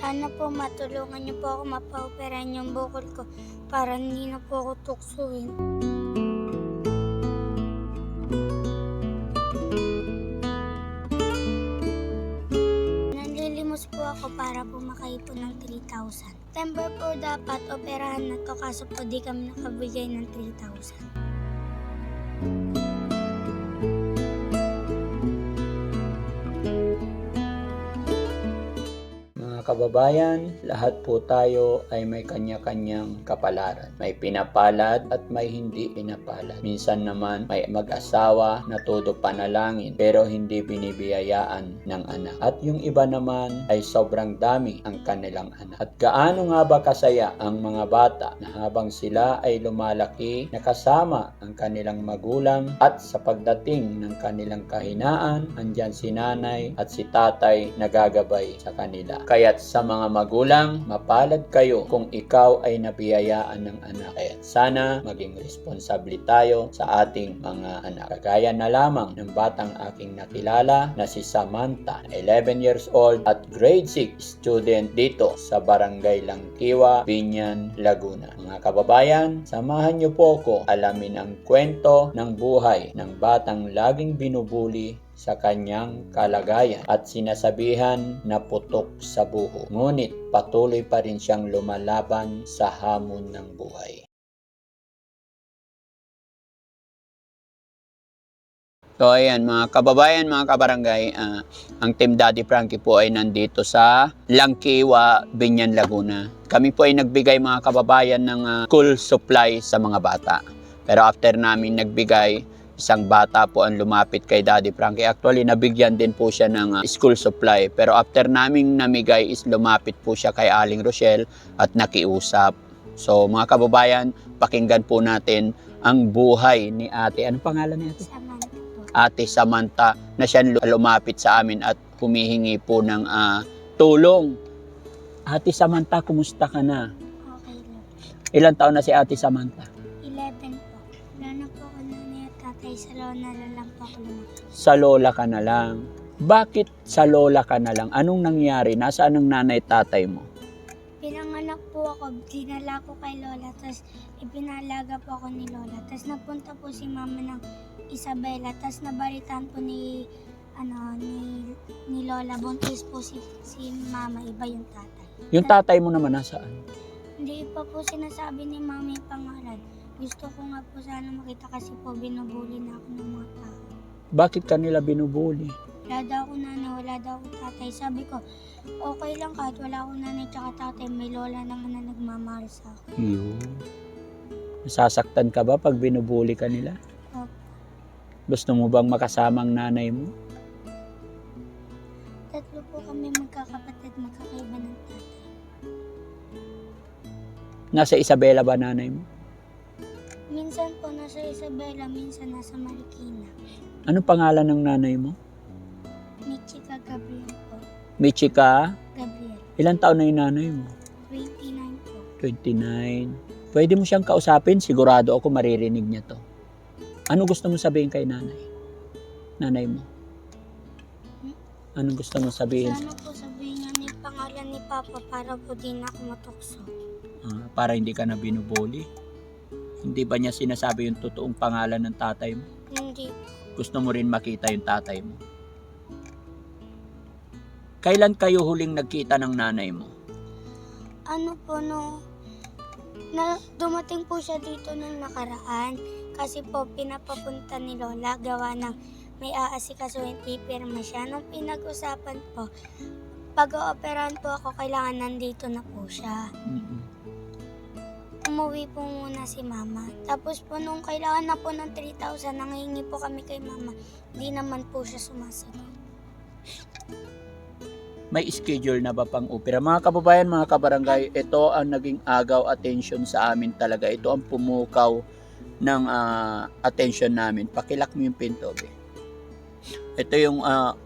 Sana po matulungan niyo po ako mapaoperahan yung bukol ko para hindi na po ako tuksuin. Nanlilimos po ako para po makaipon ng 3,000. September po dapat operahan na to kaso po di kami nakabigay ng 3,000. Kababayan, lahat po tayo ay may kanya-kanyang kapalaran. May pinapalad at may hindi pinapalad. Minsan naman may mag-asawa na todo panalangin pero hindi binibiyayaan ng anak. At yung iba naman ay sobrang dami ang kanilang anak. At gaano nga ba kasaya ang mga bata na habang sila ay lumalaki nakasama ang kanilang magulang at sa pagdating ng kanilang kahinaan, andyan si nanay at si tatay nagagabay sa kanila. Kaya't sa mga magulang, mapalad kayo kung ikaw ay nabiyayaan ng anak. Kaya't sana maging responsable tayo sa ating mga anak. Kagaya na lamang ng batang aking nakilala na si Samantha, 11 years old at grade 6 student dito sa Barangay Langkiwa, Binyan, Laguna. Mga kababayan, samahan niyo po ko alamin ang kwento ng buhay ng batang laging binubuli sa kanyang kalagayan at sinasabihan na putok sa buho. Ngunit patuloy pa rin siyang lumalaban sa hamon ng buhay. So ayan mga kababayan, mga kabarangay, ah, ang Team Daddy Frankie po ay nandito sa Langkiwa, Binyan, Laguna. Kami po ay nagbigay mga kababayan ng ah, school supply sa mga bata. Pero after namin nagbigay, isang bata po ang lumapit kay Daddy Frankie. Actually, nabigyan din po siya ng ah, school supply. Pero after naming namigay is lumapit po siya kay Aling Rochelle at nakiusap. So mga kababayan, pakinggan po natin ang buhay ni ate. Anong pangalan ni ate? Samantha. Ate Samantha na siya lumapit sa amin at humihingi po ng ah, tulong. Ate Samantha, kumusta ka na? Okay lang. Ilan taon na si Ate Samantha? Tatay sa lona na lang po ako lumaki. Sa lola ka na lang. Bakit sa lola ka na lang? Anong nangyari? Nasaan ang nanay at tatay mo? Pinanganak po ako, dinala ko kay Lola, tapos ipinalaga po ako ni Lola. Tapos napunta po si Mama ng Isabela, tapos nabalitaan po ni ano ni, ni Lola buntis po si, si Mama, iba yung tatay. Yung tatay mo naman nasaan? Hindi pa po sinasabi ni Mama yung pangalan. Gusto ko nga po sana makita kasi po binubuli na ako ng mga tao. Bakit kanila binubuli? Wala daw ako nanay, wala daw ako tatay. Sabi ko, okay lang kahit wala akong nanay tsaka tatay, may lola naman na nagmamahal sa akin. Yun. Nasasaktan ka ba pag binubuli ka nila? Opo. Gusto mo bang makasama ang nanay mo? Tatlo po kami magkakapatid, magkakaiba ng tatay. Nasa Isabela ba nanay mo? Minsan po nasa Isabela, minsan nasa Marikina. Anong pangalan ng nanay mo? Michika Gabriel po. Michika? Gabriel. Ilan taon na yung nanay mo? 29 po. 29. Pwede mo siyang kausapin, sigurado ako maririnig niya to. Ano gusto mo sabihin kay nanay? Nanay mo? Anong gusto mo sabihin? Sana po sabihin niya ni pangalan ni Papa para po din ako matukso. Ah, para hindi ka na binubuli? Hindi ba niya sinasabi yung totoong pangalan ng tatay mo? Hindi. Gusto mo rin makita yung tatay mo? Kailan kayo huling nagkita ng nanay mo? Ano po no, na dumating po siya dito nung nakaraan kasi po pinapapunta ni Lola gawa ng may aasikasuhin pipirma siya. Nung pinag-usapan po, pag-ooperahan po ako, kailangan nandito na po siya. Mm-mm. Umuwi po muna si mama. Tapos po nung kailangan na po ng 3,000, nangihingi po kami kay mama. Di naman po siya sumasagot. may schedule na ba pang opera? Mga kababayan, mga kabarangay, ito ang naging agaw attention sa amin talaga. Ito ang pumukaw ng ah, attention namin. Pakilak mo yung pinto, be. Ito yung ah,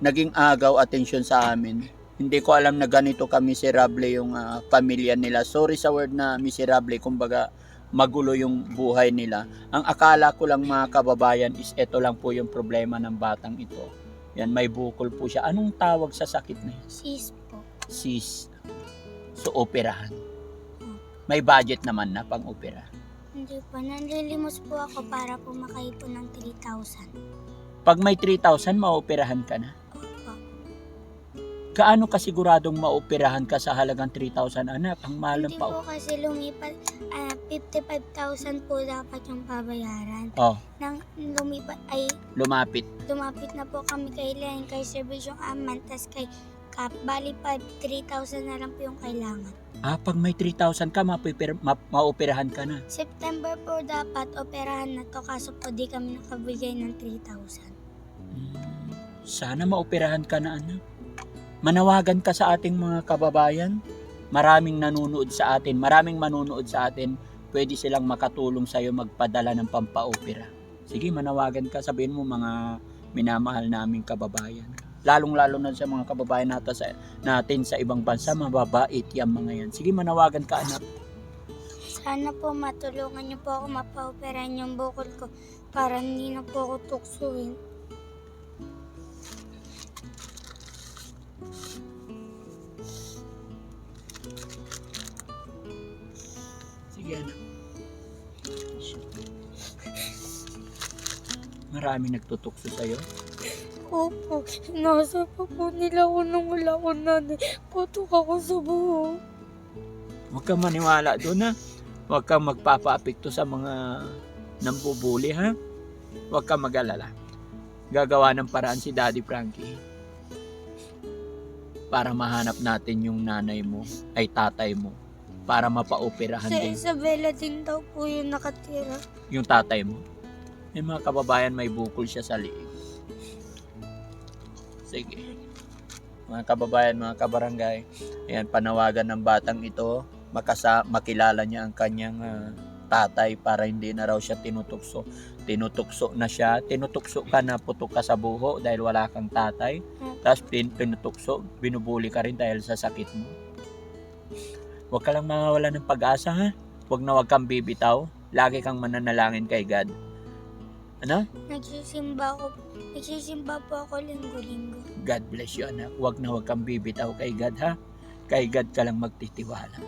naging agaw attention sa amin. Hindi ko alam na ganito ka miserable yung ah, pamilya nila. Sorry sa word na miserable, kumbaga magulo yung buhay nila. Ang akala ko lang mga kababayan is ito lang po yung problema ng batang ito. Yan, may bukol po siya. Anong tawag sa sakit na yan? Sis po. sis so operahan. May budget naman na pang opera. Hindi po. Nanlilimos po ako para po makaipon ng 3,000. Pag may 3,000, maoperahan ka na. Kaano ka siguradong maoperahan ka sa halagang 3,000 anak? Ang mahal ng Hindi pa. po kasi lumipat, ah, 55,000 po dapat yung babayaran. Oh, Nang lumipat, ay lumapit. lumapit na po kami kay Len, kay Servisyong Aman, tas kay Kap. Bali pa, 3,000 na lang po yung kailangan. Ah, pag may 3,000 ka, mapiper, ma, maoperahan ka na. September po dapat operahan na to kaso po di kami nakabigay ng 3,000. Hmm, Sana maoperahan ka na anak. Manawagan ka sa ating mga kababayan. Maraming nanonood sa atin, maraming manonood sa atin. Pwede silang makatulong sa iyo magpadala ng pampaopera. Sige, manawagan ka. Sabihin mo mga minamahal naming kababayan. Lalong-lalo na sa mga kababayan natin sa, natin sa ibang bansa, mababait yan mga yan. Sige, manawagan ka anak. Sana po matulungan niyo po ako mapaoperahan yung bukol ko para hindi na po ako tuksuin. Sige anak. Marami nagtutukso sa'yo. Opo, nasa pa po nila ako nung wala ko nanay. Putok ako sa buho. Huwag kang maniwala doon ha. Huwag kang magpapaapekto sa mga nambubuli ha. Huwag kang mag-alala. Gagawa ng paraan si Daddy Frankie para mahanap natin yung nanay mo ay tatay mo para mapaoperahan Sa din Isabela din daw po yung nakatira. yung tatay mo. May mga kababayan may bukol siya sa liig. Sige. Mga kababayan, mga kabarangay, ayan, panawagan ng batang ito, makasa, makilala niya ang kanyang ah, tatay para hindi na raw siya tinutukso. Tinutukso na siya, tinutukso ka na putok ka sa buho dahil wala kang tatay. Tapos tin- tinutukso, binubuli ka rin dahil sa sakit mo. Huwag ka lang mawawala ng pag-asa ha. Huwag na huwag kang bibitaw. Lagi kang mananalangin kay God. Ano? Nagsisimba ako. Nagsisimba po ako linggo-linggo. God bless you anak. Huwag na huwag kang bibitaw kay God ha. Kay God ka lang magtitiwala.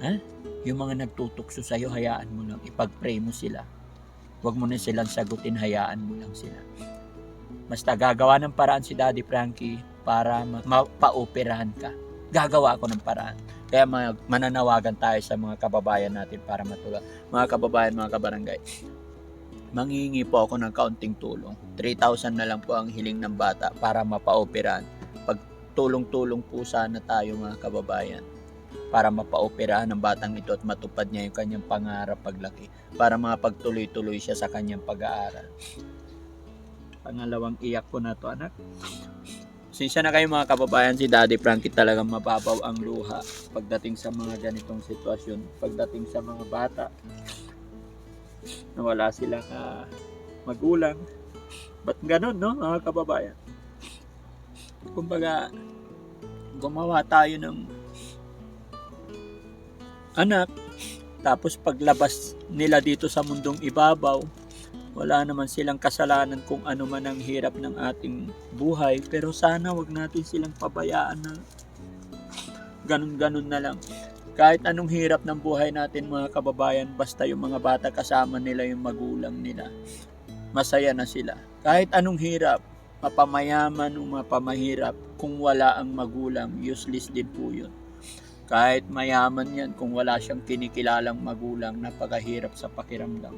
Ha? Yung mga nagtutukso sa'yo, hayaan mo lang. Ipag-pray mo sila. Huwag mo na silang sagutin, hayaan mo lang sila. Basta gagawa ng paraan si Daddy Frankie para ma- mapaoperahan ka. Gagawa ako ng paraan. Kaya mananawagan tayo sa mga kababayan natin para matulungan. Mga kababayan, mga kabarangay, manghihingi po ako ng kaunting tulong. 3,000 na lang po ang hiling ng bata para mapaoperahan. Pag tulong-tulong po sana tayo mga kababayan para mapaoperahan ng batang ito at matupad niya yung kanyang pangarap paglaki para mapagtuloy-tuloy siya sa kanyang pag-aaral. Pangalawang iyak ko na to anak. Sinsya na kayo mga kababayan, si Daddy Frankie talagang mababaw ang luha pagdating sa mga ganitong sitwasyon, pagdating sa mga bata na wala silang ah, magulang. Ba't ganun, no, mga kababayan? Kumbaga, gumawa tayo ng anak, tapos paglabas nila dito sa mundong ibabaw, wala naman silang kasalanan kung ano man ang hirap ng ating buhay, pero sana wag natin silang pabayaan na ganun-ganun na lang. Kahit anong hirap ng buhay natin mga kababayan, basta yung mga bata kasama nila yung magulang nila, masaya na sila. Kahit anong hirap, mapamayaman o mapamahirap, kung wala ang magulang, useless din po yun. Kahit mayaman yan, kung wala siyang kinikilalang magulang, napakahirap sa pakiramdam.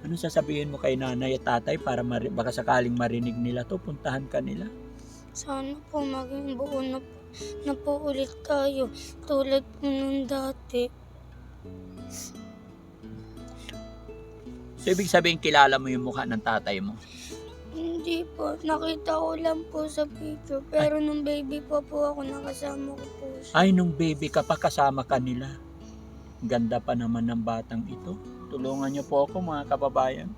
Ano sasabihin mo kay nanay at tatay para mari- baka sakaling marinig nila to, puntahan ka nila? Sana po maging buo na na po ulit tayo tulad po nung dati. So, ibig sabihin, kilala mo yung mukha ng tatay mo. Hindi po, nakita ko lang po sa picture. Pero nung baby pa po ako, nakasama ko po siya. Ay, nung baby ka pa, kasama ka nila. Ganda pa naman ng batang ito. Tulungan niyo po ako mga kababayan.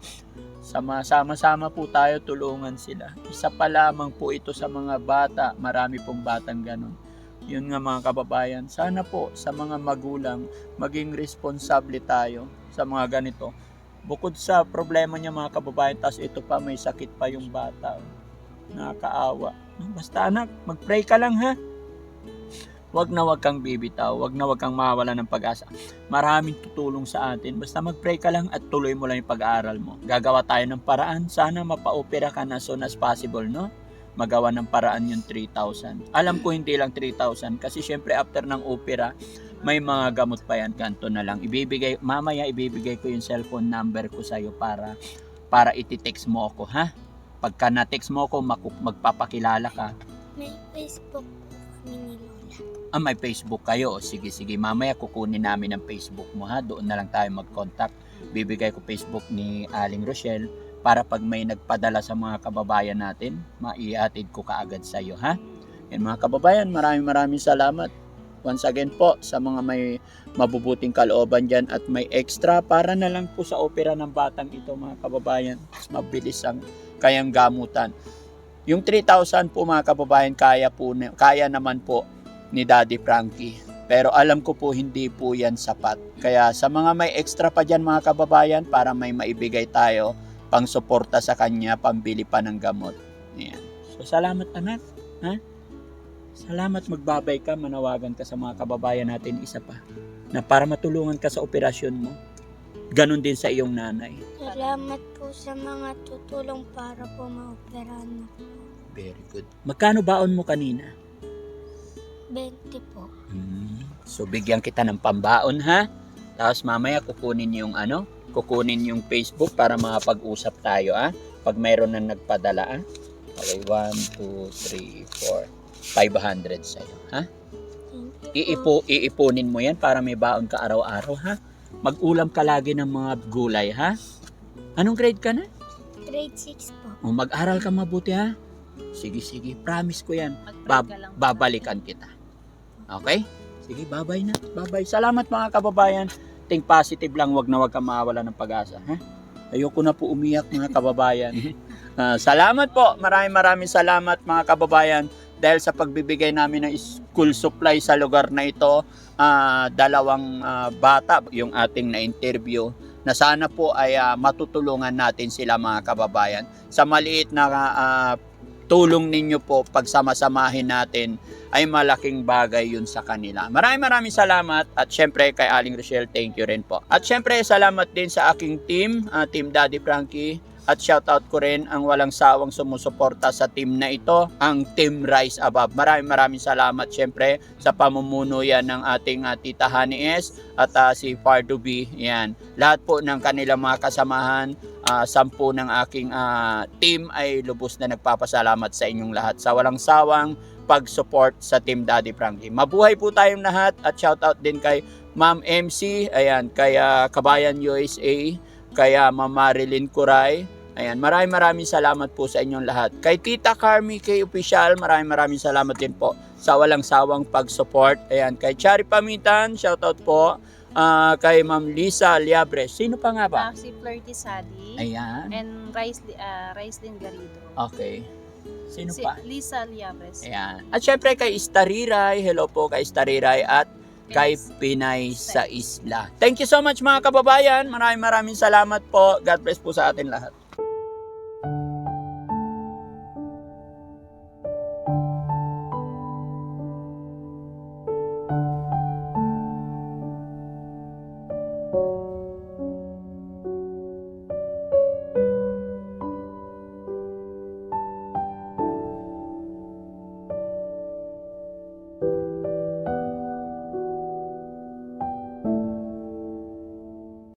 Sama, sama-sama po tayo, tulungan sila. Isa pa lamang po ito sa mga bata. Marami pong batang ganun. Yun nga mga kababayan. Sana po sa mga magulang, maging responsable tayo sa mga ganito. Bukod sa problema niya mga kababayan, tas ito pa may sakit pa yung bata. Nakakaawa. Basta anak, mag-pray ka lang ha. wag na wag kang bibitaw, wag na wag kang mawala ng pag-asa. Maraming tutulong sa atin. Basta mag-pray ka lang at tuloy mo lang yung pag-aaral mo. Gagawa tayo ng paraan. Sana mapa-opera ka na soon as possible, no? Magawa ng paraan yung 3,000. Alam ko hindi lang 3,000 kasi syempre after ng opera, may mga gamot pa yan. Ganto na lang. Ibibigay, mamaya ibibigay ko yung cellphone number ko sa'yo para para iti-text mo ako, ha? Pagka na-text mo ako, magpapakilala ka, May Facebook kami ni Lola. Ah, may Facebook kayo. O, Sige, sige. Mamaya kukunin namin ang Facebook mo ha. Doon na lang tayo mag-contact. Bibigay ko Facebook ni Aling Rochelle para pag may nagpadala sa mga kababayan natin, maiatid ko kaagad sa iyo ha. Yan mga kababayan, maraming maraming salamat. Once again po sa mga may mabubuting kalooban dyan at may extra para na lang po sa opera ng batang ito mga kababayan. Mas mabilis ang kayang gamutan. Yung 3,000 po mga kababayan, kaya, po, kaya naman po ni Daddy Frankie. Pero alam ko po hindi po yan sapat. Kaya sa mga may extra pa dyan mga kababayan para may maibigay tayo pang suporta sa kanya, pambili pa ng gamot. Yan. So salamat anak. Ha? Salamat magbabay ka, manawagan ka sa mga kababayan natin isa pa. Na para matulungan ka sa operasyon mo. Ganon din sa iyong nanay. Salamat po sa mga tutulong para po maoperahan mo. Very good. Magkano baon mo kanina? 20 po. Hmm. So bigyan kita ng pambaon ha. Tapos mamaya kukunin yung ano, kukunin yung Facebook para makapag-usap tayo ha. Pag mayroon na nagpadala ha. Okay, 1, 2, 3, 4, 500 sa'yo ha. Iipo, iipunin mo yan para may baon ka araw-araw ha. Mag-ulam ka lagi ng mga gulay ha. Anong grade ka na? Grade 6 po. O, mag-aral ka mabuti ha. Sige, sige. Promise ko yan. Bab- babalikan kita. Okay? Sige, babay na. Babay. Salamat mga kababayan. Think positive lang, wag na wag kang mawala ng pag-asa. Ha? Ayoko na po umiyak mga kababayan. Ah, salamat po. Maraming maraming salamat mga kababayan dahil sa pagbibigay namin ng school supply sa lugar na ito. ah, dalawang ah, bata yung ating na-interview na sana po ay ah, matutulungan natin sila mga kababayan sa maliit na ah, tulong ninyo po pagsamasamahin natin ay malaking bagay yun sa kanila. Maraming maraming salamat at syempre kay Aling Rochelle, thank you rin po. At syempre salamat din sa aking team, ah, Team Daddy Frankie. At shoutout ko rin ang walang sawang sumusuporta sa team na ito, ang Team Rise Above. Maraming maraming salamat syempre sa pamumuno yan ng ating ah, Tita Honey S at ah, si Pardo B. Yan. Lahat po ng kanilang mga kasamahan, ah, sampu ng aking ah, team ay lubos na nagpapasalamat sa inyong lahat sa walang sawang pag-support sa Team Daddy Frankie. Mabuhay po tayong lahat at shoutout din kay Ma'am MC, ayan, kay ah, Kabayan USA, kaya Ma'am Marilyn Kuray. Ayan, maraming maraming salamat po sa inyong lahat. Kay Tita Carmi, kay Official, maraming maraming salamat din po sa walang sawang pag-support. Ayan, kay Chari Pamitan, shoutout po. Ah, kay Ma'am Lisa Liabre. Sino pa nga ba? Ah, si Flirty Sadi. Ayan. And Rice, uh, Ricelyn Garrido. Okay. Sino si pa? Lisa Liabres. Ayan. At syempre kay Istariray, hello po kay Istariray at kay Pinay sa Isla. Thank you so much mga kababayan. Maraming maraming salamat po. God bless po sa atin lahat.